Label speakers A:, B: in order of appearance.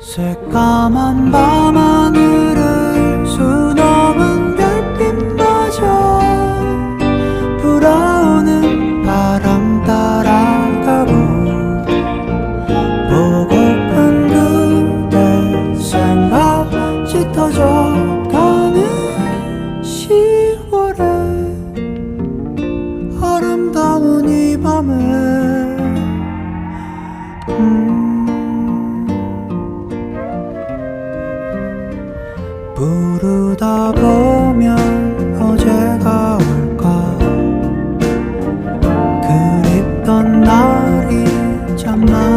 A: 새까만 밤하늘을 수넘은 별빛마저 불어오는 바람 따라가고 보고픈 그대 생각 짙어져 부르다 보면 어제가 올까? 그립던 날이 참 많아